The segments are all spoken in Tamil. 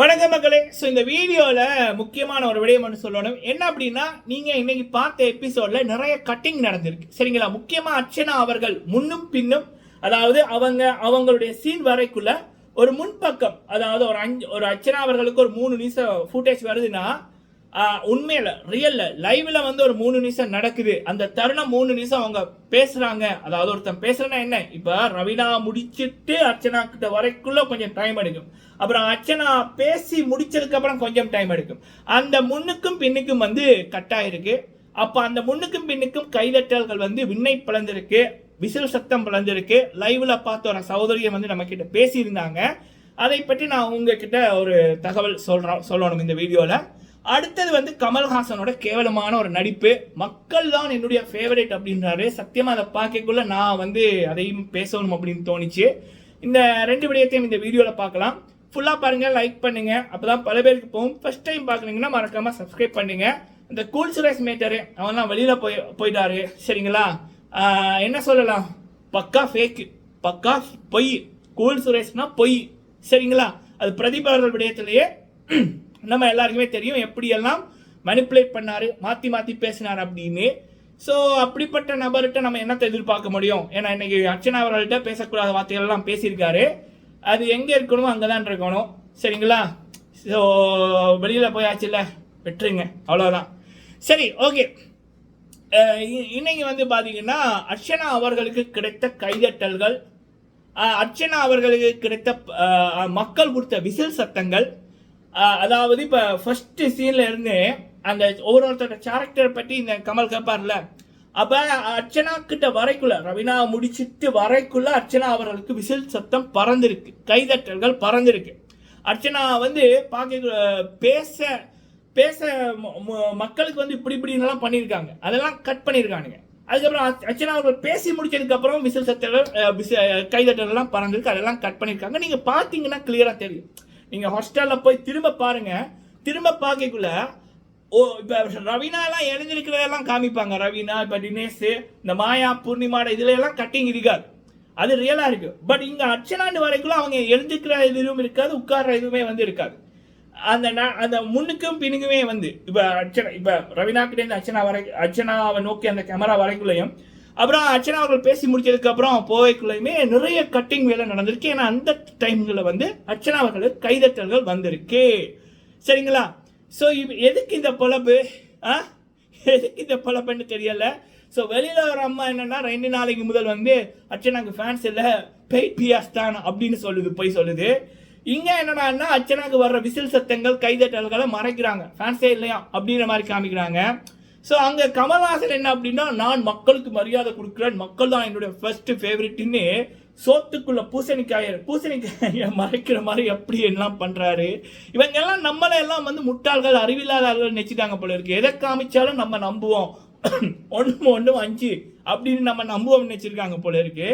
வணக்க மக்களே. ஸோ இந்த வீடியோவில் முக்கியமான ஒரு விடயம் ஒன்று சொல்லணும். என்ன அப்படின்னா நீங்கள் இன்னைக்கு பார்த்த எபிசோடில் நிறைய கட்டிங் நடந்திருக்கு. சரிங்களா? முக்கியமாக அர்ச்சனா அவர்கள் முன்னும் பின்னும் அதாவது அவங்க அவங்களுடைய சீன் வரைக்குள்ள ஒரு முன்பக்கம் அதாவது ஒரு அஞ்சு ஒரு அர்ச்சனா அவர்களுக்கு ஒரு மூணு நிமிஷம் ஃபுட்டேஜ் வருதுன்னா உண்மையில் ரியல்ல லைவ்ல வந்து ஒரு மூணு நிமிஷம் நடக்குது. அந்த தருணம் மூணு நிமிஷம் அவங்க பேசுறாங்க. அதாவது ஒருத்தன் பேசுறேன்னா என்ன? இப்போ ரவினா முடிச்சிட்டு அர்ச்சனா கிட்ட வரைக்குள்ள கொஞ்சம் டைம் எடுக்கும். அப்புறம் அர்ச்சனா பேசி முடிச்சதுக்கு அப்புறம் கொஞ்சம் டைம் எடுக்கும். அந்த முன்னுக்கும் பின்னுக்கும் வந்து கட் ஆயிருக்கு அப்போ அந்த முன்னுக்கும் பின்னுக்கும் கைதட்டல்கள் வந்து விண்ணை பிளந்திருக்கு. விசில் சத்தம் பிளந்திருக்கு. லைவ்ல பார்த்த ஒரு சகோதரியை வந்து நம்ம கிட்ட பேசியிருந்தாங்க. அதை பற்றி நான் உங்ககிட்ட ஒரு தகவல் சொல்கிறோம் சொல்லணும் இந்த வீடியோவில் அடுத்தது வந்து கமல்ஹாசனோட கேவலமான ஒரு நடிப்பு. மக்கள் தான் என்னுடைய ஃபேவரேட் அப்படின்றாரு. சத்தியமாக அதை பார்க்கக்குள்ள நான் வந்து அதையும் பேசணும் அப்படின்னு தோணுச்சு. இந்த ரெண்டு விடயத்தையும் இந்த வீடியோவில் பார்க்கலாம். ஃபுல்லாக பாருங்க லைக் பண்ணுங்கள் அப்போ தான் பல பேருக்கு போகும். ஃபர்ஸ்ட் டைம் பார்க்குறீங்கன்னா மறக்காமல் சப்ஸ்கிரைப் பண்ணுங்க. இந்த கூல் சுரேஷ் மேட்டரு அவன்லாம் வெளியில் போய் போயிட்டாரு. சரிங்களா? என்ன சொல்லலாம்? பக்கா ஃபேக்கு பக்கா பொய். கூல் சுரேஷ்னா பொய். சரிங்களா? அது பிரதீப் அவர்கள் விடயத்திலேயே நம்ம எல்லாருக்குமே தெரியும் எப்படியெல்லாம் மனிப்புலேட் பண்ணாரு மாற்றி மாற்றி பேசினார் அப்படின்னு. ஸோ அப்படிப்பட்ட நபர்கிட்ட நம்ம என்னத்தை எதிர்பார்க்க முடியும்? ஏன்னா இன்னைக்கு அர்ச்சனா அவர்கள்ட்ட பேசக்கூடாத வார்த்தைகள் எல்லாம் பேசியிருக்காரு. அது எங்கே இருக்கணுமோ அங்கே தான் இருக்கணும். சரிங்களா? ஸோ வெளியில் போயாச்சுல்ல? வெட்டுருங்க. அவ்வளோதான் சரி ஓகே இ- இன்னைக்கு வந்து பார்த்தீங்கன்னா அர்ச்சனா அவர்களுக்கு கிடைத்த கைதட்டல்கள் அர்ச்சனா அவர்களுக்கு கிடைத்த மக்கள் கொடுத்த விசில் சத்தங்கள் அதாவது இப்போ ஃபர்ஸ்ட் சீன்ல இருந்து அந்த ஒவ்வொருத்தரோட கேரக்டர் பற்றி இந்த கமல் கேட்பார்ல அப்ப அர்ச்சனா கிட்ட வரைக்குள்ள ரவினா முடிச்சிட்டு வரைக்குள்ள அர்ச்சனா அவர்களுக்கு விசில் சத்தம் பறந்துருக்கு. கைதட்டல்கள் பறந்துருக்கு. அர்ச்சனா வந்து பார்க்க பேச பேச ம- மக்களுக்கு வந்து இப்படி இப்படின்லாம் பண்ணியிருக்காங்க. அதெல்லாம் கட் பண்ணியிருக்கானுங்க. அதுக்கப்புறம் அர்ச்சனா அவர்கள் பேசி முடிச்சதுக்கப்புறம் விசில் சத்தம் அஹ், விச- கைதட்டல் பறந்துருக்கு. அதெல்லாம் கட் பண்ணியிருக்காங்க. நீங்கள் பார்த்தீங்கன்னா கிளியராக தெரியும். நீங்கள் ஹாஸ்டலில் போய் திரும்ப பாருங்க. திரும்ப பார்க்கக்குள்ள ஓ இப்போ ரவினாலாம் எழுந்திருக்கிறதெல்லாம் காமிப்பாங்க. ரவீனா இப்போ தினேஷ் இந்த மாயா பூர்ணிமாட இதுல எல்லாம் கட்டிங் இருக்காது. அது ரியலாக இருக்குது பட் இங்கே அர்ச்சனாண்டு வரைக்குள்ள அவங்க எழுந்திருக்கிற இதுவும் இருக்காது உட்கார்ற இதுவுமே வந்து இருக்காது. அந்த அந்த முன்னுக்கும் பின்னுக்குமே வந்து இப்போ அர்ச்சனா இப்போ ரவினா கிட்டேருந்து அர்ச்சனா வரை அர்ச்சனாவை நோக்கி அந்த கேமரா வரைக்குள்ளேயும் அப்புறம் அர்ச்சனா அவர்கள் பேசி முடிச்சதுக்கு அப்புறம் போவைக்குள்ளேயுமே நிறைய கட்டிங் வேலை நடந்திருக்கு. ஏன்னா அந்த டைம்ல வந்து அர்ச்சனா அவர்களுக்கு கைதட்டல்கள் வந்திருக்கு. சரிங்களா? ஸோ எதுக்கு இந்த பொழப்பு? ஆ? எதுக்கு இந்த பொழப்புன்னு தெரியல. ஸோ வெளியில் ஒரு அம்மா என்னன்னா ரெண்டு நாளைக்கு முதல் வந்து அர்ச்சனாக்கு ஃபேன்ஸ் இல்லை பெயிட் பியாஸ் தான் அப்படின்னு சொல்லுது போய் சொல்லுது. இங்கே என்னன்னா அர்ச்சனாக்கு வர்ற விசில் சத்தங்கள் கைதட்டல்களை மறைக்கிறாங்க. ஃபேன்ஸே இல்லையா? அப்படின்ற மாதிரி காமிக்கிறாங்க. ஸோ அங்கே கமல்ஹாசன் என்ன அப்படின்னா நான் மக்களுக்கு மரியாதை கொடுக்குறேன். மக்கள் தான் என்னுடைய ஃபர்ஸ்ட் ஃபேவரெட்டுன்னு சோத்துக்குள்ள பூசணிக்காய பூசணிக்காய மறைக்கிற மாதிரி எப்படி எல்லாம் பண்ணுறாரு இவங்க எல்லாம் நம்மளை எல்லாம் வந்து முட்டாள்கள் அறிவில்லாதார்கள் நினைச்சிட்டாங்க போல இருக்கு. எதை காமிச்சாலும் நம்ம நம்புவோம். ஒன்று ஒன்றும் அஞ்சு அப்படின்னு நம்ம நம்புவோம் நினச்சிருக்காங்க போல இருக்கு.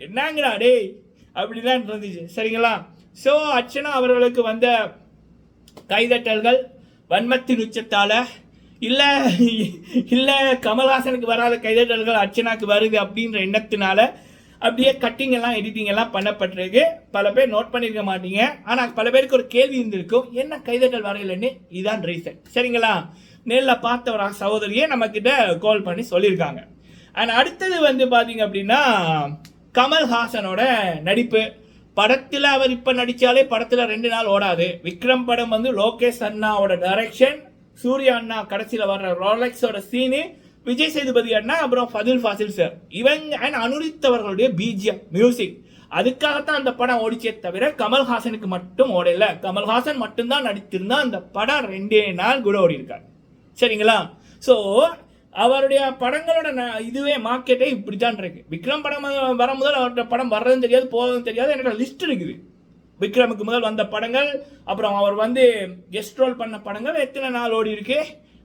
என்னங்கடா டேய்? அப்படிதான் இருந்துச்சு. சரிங்களா? ஸோ அர்ச்சனா அவர்களுக்கு வந்த கைதட்டல்கள் வன்மத்தின் உச்சத்தால் இல்லை இல்லை கமல்ஹாசனுக்கு வராத கைதட்டல்கள் அர்ச்சனாக்கு வருது அப்படின்ற எண்ணத்தினால அப்படியே கட்டிங் எல்லாம் எடிட்டிங் எல்லாம் பண்ணப்பட்டிருக்கு. பல பேர் நோட் பண்ணியிருக்க மாட்டீங்க. ஆனால் பல பேருக்கு ஒரு கேள்வி இருந்திருக்கும். என்ன கைதட்டல் வரையிலன்னு? இதான் ரீசன் சரிங்களா? நேரில் பார்த்த ஒரு சகோதரியே நம்மக்கிட்ட கால் பண்ணி சொல்லியிருக்காங்க. அண்ட் அடுத்தது வந்து பார்த்தீங்க அப்படின்னா கமல்ஹாசனோட நடிப்பு. படத்தில் அவர் இப்போ நடித்தாலே படத்தில் ரெண்டு நாள் ஓடாது. விக்ரம் படம் வந்து லோகேஷ் அண்ணாவோட டைரக்ஷன் சூர்யா அண்ணா கடைசியில் வர்ற ரோலெக்ஸோட சீனு விஜய் சேதுபதி அண்ணா அப்புறம் ஃபதில் ஃபாசில் சார் இவங்க அண்ட் அனுரித்தவர்களுடைய பிஜிஎம் மியூசிக் அதுக்காகத்தான் அந்த படம் ஓடிச்சே தவிர கமல்ஹாசனுக்கு மட்டும் ஓடல. கமல்ஹாசன் மட்டும்தான் நடித்திருந்தா அந்த படம் ரெண்டே நாள் கூட ஓடி சரிங்களா? ஸோ அவருடைய படங்களோட ந- இதுவே மார்க்கெட்டே இப்படி தான் இருக்கு. விக்ரம் படம் வர முதல் அவருடைய படம் வர்றதும் தெரியாது போகிறதும் தெரியாது எனக்கு லிஸ்ட் இருக்குது. விக்ரமுக்கு முதல் வந்த படங்கள் அப்புறம் அவர் வந்து கெஸ்ட் ரோல் பண்ண படங்கள் எத்தனை நாள் ஓடி இருக்கு?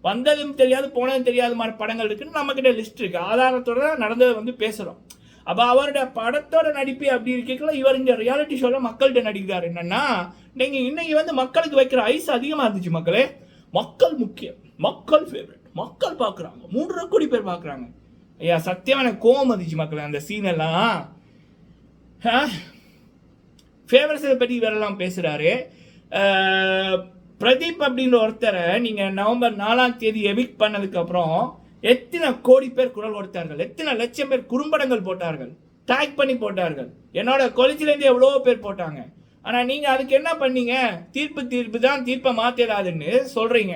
வந்ததும் தெரியாது போனதும் தெரியாத மாதிரி படங்கள் இருக்குன்னு நம்ம கிட்ட லிஸ்ட் இருக்கு. ஆதாரத்தோட தான் நடந்ததை வந்து பேசுறோம். அப்போ அவருடைய படத்தோட நடிப்பு அப்படி இருக்கல இவர் இந்த ரியாலிட்டி ஷோல மக்கள்கிட்ட நடிக்கிறார். என்னன்னா நீங்க இன்னைக்கு வந்து மக்களுக்கு வைக்கிற ஐஸ் அதிகமா இருந்துச்சு மக்களே. மக்கள் முக்கியம். மக்கள் ஃபேவரட் மக்கள் பார்க்குறாங்க மூன்றரை கோடி பேர் பார்க்குறாங்க ஐயா சத்தியமான எனக்கு கோவம் வந்துச்சு மக்களே அந்த சீன் எல்லாம். ஃபேவர்ஸை பற்றி இவரெல்லாம் பேசுகிறாரு பிரதீப் அப்படின்ற ஒருத்தரை நீங்கள் நவம்பர் நாலாம் தேதி எவிக் பண்ணதுக்கப்புறம் எத்தனை கோடி பேர் குரல் கொடுத்தார்கள்? எத்தனை லட்சம் பேர் குறும்படங்கள் போட்டார்கள்? டேக் பண்ணி போட்டார்கள். என்னோட கொலிச்சிலேருந்து எவ்வளோ பேர் போட்டாங்க. ஆனால் நீங்கள் அதுக்கு என்ன பண்ணீங்க? தீர்ப்பு தீர்ப்பு தான் தீர்ப்பை மாற்றிடாதுன்னு சொல்கிறீங்க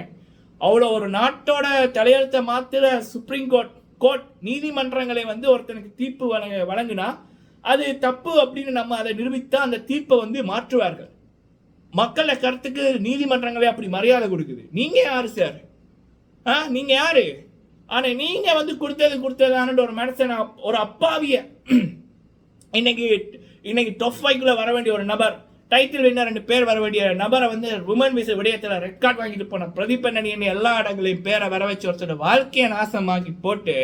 அவ்வளோ ஒரு நாட்டோட தலையெழுத்தை மாற்றுற சுப்ரீம் கோர்ட் கோர்ட் நீதிமன்றங்களை வந்து ஒருத்தனுக்கு தீர்ப்பு வழங்க வழங்குனா அது தப்பு அப்படின்னு நம்ம அதை நிரூபித்தா அந்த தீர்ப்பை வந்து மாற்றுவார்கள். மக்களை கருத்துக்கு நீதிமன்றங்களே அப்படி மரியாதை கொடுக்குது. நீங்கள் யாரு சார்? ஆ நீங்கள் யார்? ஆனால் நீங்கள் வந்து கொடுத்தது கொடுத்ததான்னு ஒரு மனுஷன் ஒரு அப்பாவிய. இன்னைக்கு இன்னைக்கு டொஃப் வர வேண்டிய ஒரு நபர் டைட்டில் வின்னர் ரெண்டு பேர் வர வேண்டிய நபரை வந்து உமன் விச விடயத்தில் ரெக்கார்ட் வாங்கிட்டு போன பிரதீப் அண்ணன் எல்லா இடங்களையும் பேரை வர வச்சு ஒருத்தர் வாழ்க்கையை நாசமாக்கி போட்டு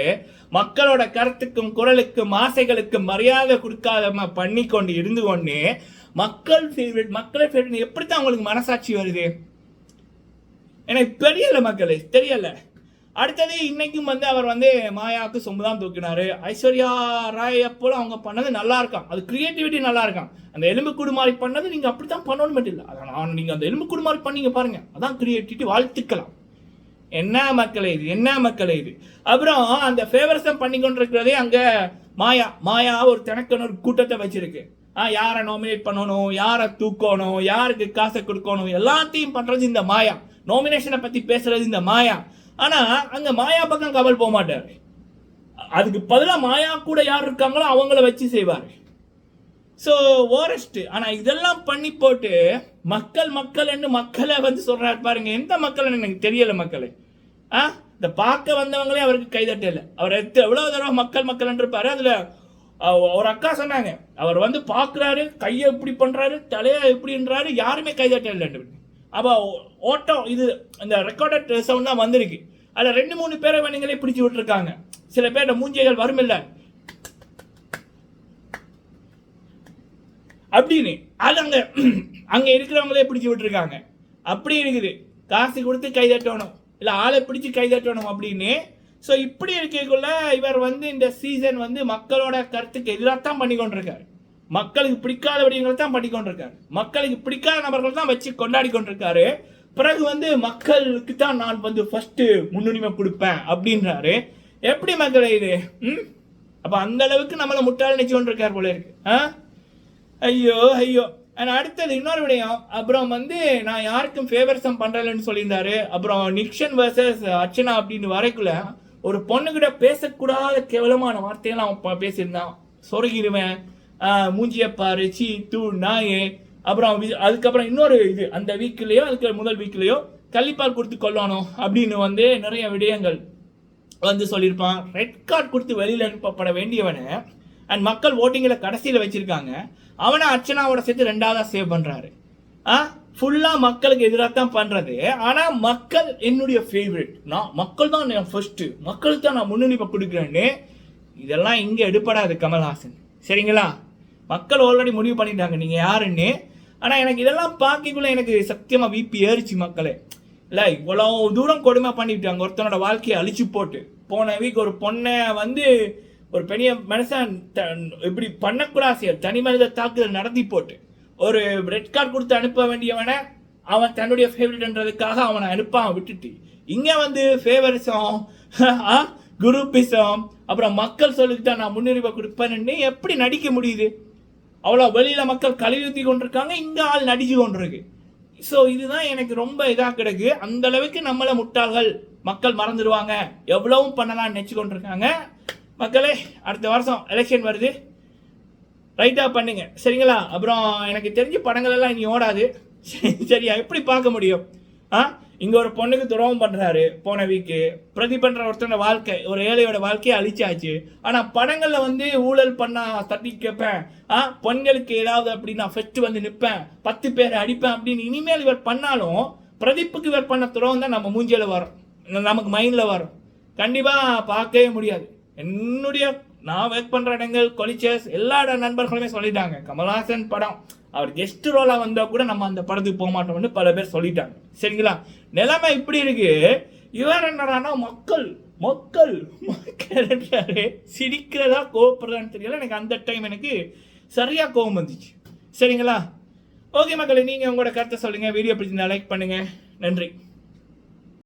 மக்களோட கருத்துக்கும் குரலுக்கும் ஆசைகளுக்கும் மரியாதை கொடுக்காதம பண்ணி கொண்டு இருந்து கொண்டு மக்கள் ஃபேவரட் மக்களை ஃபேவரட் எப்படித்தான் அவங்களுக்கு மனசாட்சி வருது? எனக்கு தெரியல மக்களே தெரியலை. அடுத்தது இன்னைக்கும் வந்து அவர் வந்து மாயாவுக்கு சொம்பு தான் தூக்கினார். ஐஸ்வர்யா ராய் அப்போல அவங்க பண்ணது நல்லா இருக்கான் அது கிரியேட்டிவிட்டி நல்லா இருக்கான் அந்த எலும்பு கூடு பண்ணது நீங்கள் அப்படி தான் பண்ணணும் மட்டும் இல்லை. அதான் நீங்கள் அந்த எலும்பு கூடு பண்ணீங்க பாருங்க. அதான் கிரியேட்டிவிட்டி வாழ்த்துக்கலாம். என்ன மக்களே இது? என்ன மக்களே இது? அப்புறம் அந்த ஃபேவரசம் பண்ணி கொண்டிருக்கிறதே அங்கே மாயா. மாயா ஒரு தனக்கன ஒரு கூட்டத்தை வச்சிருக்கு. ஆ யாரை நாமினேட் பண்ணணும்? யாரை தூக்கணும்? யாருக்கு காசை கொடுக்கணும்? எல்லாத்தையும் பண்ணுறது இந்த மாயா. நாமினேஷனை பற்றி பேசுறது இந்த மாயா. ஆனா அங்க மாயா பக்கம் கவல் போக மாட்டார். அதுக்கு பதிலாக மாயா கூட யார் இருக்காங்களோ அவங்கள வச்சு செய்வார். ஸோ ஓரஸ்ட் ஆனால் இதெல்லாம் பண்ணி போட்டு மக்கள் மக்கள் என்று மக்களை வந்து சொல்கிறார் பாருங்க. எந்த மக்கள் எனக்கு தெரியலை மக்களை. ஆ? இந்த பார்க்க வந்தவங்களே அவருக்கு கைதட்டலை அவர் எத்த எவ்வளோ தடவை மக்கள் மக்கள் இருப்பார் அதில் அவ- ஒரு அக்கா சொன்னாங்க. அவர் வந்து பார்க்குறாரு கையை இப்படி பண்ணுறாரு தலையை இப்படின்றாரு யாருமே கைதட்ட அப்போ ஓட்டம் இது இந்த ரெக்கார்டட் சவுண்ட் தான் வந்திருக்கு. அதில் ரெண்டு மூணு பேரை வேணுங்களே பிடிச்சி விட்டுருக்காங்க. சில பேரோட மூஞ்சிகள் இல்லை அப்படின்னு அது அங்கே அங்கே இருக்கிறவங்களே பிடிச்சி விட்டுருக்காங்க. அப்படி இருக்குது. காசு கொடுத்து கை தட்டணும். இல்லை ஆளை பிடிச்சி கை தட்டணும் அப்படின்னு. ஸோ இப்படி இருக்கக்குள்ள இவர் வந்து இந்த சீசன் வந்து மக்களோட கருத்துக்கு எதிராக தான் பண்ணி கொண்டிருக்காரு. மக்களுக்கு பிடிக்காத விடயங்களை தான் பண்ணி கொண்டிருக்காரு. மக்களுக்கு பிடிக்காத நபர்கள் தான் வச்சு கொண்டாடி கொண்டிருக்காரு. பிறகு வந்து மக்களுக்கு தான் நான் வந்து ஃபர்ஸ்ட் முன்னுரிமை கொடுப்பேன் அப்படின்றாரு. எப்படி மக்களை இது? ம்? அப்போ அந்த அளவுக்கு நம்மளை முட்டாள் நினைச்சு கொண்டிருக்காரு போல இருக்கு. ஆ? ஐயோ ஐயோ. அண்ட் அடுத்தது இன்னொரு விடயம். அப்புறம் வந்து நான் யாருக்கும் ஃபேவரிசம் பண்ணுறலன்னு சொல்லியிருந்தாரு. அப்புறம் நிக்ஷன் வர்சஸ் அர்ச்சனா அப்படின்னு வரைக்குள்ள ஒரு பொண்ணுகிட்ட பேசக்கூடாத கேவலமான வார்த்தையெல்லாம் அவன் பேசியிருந்தான். சொருகிடுவேன். மூஞ்சியப்பாரு சீ தூ நாயே. அப்புறம் அதுக்கப்புறம் இன்னொரு இது அந்த வீக்லேயோ அதுக்கு முதல் வீக்லேயோ கள்ளிப்பால் கொடுத்து கொல்லணும் அப்படின்னு வந்து நிறைய விடயங்கள் வந்து சொல்லியிருப்பான். ரெட் கார்டு கொடுத்து வெளியில் அனுப்பப்பட வேண்டியவனை அண்ட் மக்கள் ஓட்டிங்கில் கடைசியில் வச்சுருக்காங்க. அவனை அர்ச்சனாவோட சேர்த்து ரெண்டாவதாக சேவ் பண்ணுறாரு ஆ? ஃபுல்லாக மக்களுக்கு எதிராக தான் பண்ணுறது ஆனால் மக்கள் என்னுடைய ஃபேவரட் நான் மக்கள் தான் என் ஃபர்ஸ்ட்டு மக்களுக்கு தான் நான் முன்னுரிமை கொடுக்குறேன்னு இதெல்லாம் இங்கே எடுப்படாது கமல்ஹாசன். சரிங்களா? மக்கள் ஆல்ரெடி முடிவு பண்ணிட்டாங்க. நீங்கள் யாருன்னு ஆனால் எனக்கு இதெல்லாம் பார்க்கக்குள்ள எனக்கு சத்தியமாக விபி ஏறிச்சு மக்களே. இல்லை இவ்வளோ தூரம் கொடுமை பண்ணிவிட்டாங்க ஒருத்தனோட வாழ்க்கையை அழிச்சு போட்டு போன வீக் ஒரு பொண்ணை வந்து ஒரு பெரிய மனுஷன் த- இப்படி பண்ணக்கூடாது செயல் தனி மனித தாக்குதல் நடத்தி போட்டு ஒரு ரெட் கார்டு கொடுத்து அனுப்ப வேண்டியவனை அவன் தன்னுடைய ஃபேவரட்ன்றதுக்காக அவனை அனுப்பான் விட்டுட்டு இங்கே வந்து ஃபேவரிசம் குரூப்பிசம் அப்புறம் மக்கள் சொல்லிட்டு நான் முன்னுரிமை கொடுப்பேன்னு எப்படி நடிக்க முடியுது? அவ்வளோ வெளியில் மக்கள் கலியுத்தி கொண்டிருக்காங்க இங்கே ஆள் நடிச்சு கொண்டிருக்கு. ஸோ இதுதான் எனக்கு ரொம்ப இதாக கிடக்கு. அந்த அளவுக்கு நம்மளை முட்டாள்கள் மக்கள் மறந்துடுவாங்க. எவ்வளவும் பண்ணலாம்னு நினச்சி கொண்டிருக்காங்க. மக்களே அடுத்த வருஷம் எலெக்ஷன் வருது. ரைட்டாக பண்ணுங்க. சரிங்களா? அப்புறம் எனக்கு தெரிஞ்ச படங்கள் எல்லாம் இனி ஓடாது. சரியா எப்படி பார்க்க முடியும்? ஆ? இங்கே ஒரு பொண்ணுக்கு துரோகம் பண்ணுறாரு போன வீக்கு பிரதி பண்ணுற ஒருத்தனோட வாழ்க்கை ஒரு ஏழையோட வாழ்க்கையை அழிச்சாச்சு. ஆனால் படங்களில் வந்து ஊழல் பண்ணால் தட்டி கேட்பேன். ஆ பெண்களுக்கு ஏதாவது அப்படி நான் ஃபர்ஸ்ட் வந்து நிற்பேன் பத்து பேரை அடிப்பேன் அப்படின்னு இனிமேல் இவர் பண்ணாலும் பிரதீப்புக்கு இவர் பண்ண துரோகம் தான் நம்ம மூஞ்சியில் வரும். நமக்கு மைண்டில் வரும். கண்டிப்பாக பார்க்கவே முடியாது. என்னுடைய நான் ஒர்க் பண்ணுற இடங்கள் கொலிச்சர்ஸ் எல்லா நண்பர்களுமே சொல்லிட்டாங்க. கமல்ஹாசன் படம். அவர் கெஸ்ட் ரோலாக வந்தால் கூட நம்ம அந்த படத்துக்கு போக மாட்டோம்னு பல பேர் சொல்லிட்டாங்க. சரிங்களா? நிலைமை இப்படி இருக்கு. இவர் என்னடானா மக்கள் மக்கள் மக்கள் சிரிக்கிறதா கோவப்படுறதான்னு தெரியல. எனக்கு அந்த டைம் எனக்கு சரியாக கோபம் வந்துச்சு. சரிங்களா? ஓகே மக்களே நீங்கள் உங்களோட கருத்தை சொல்லுங்கள் வீடியோ பிடிச்சிருந்தா லைக் பண்ணுங்கள் நன்றி.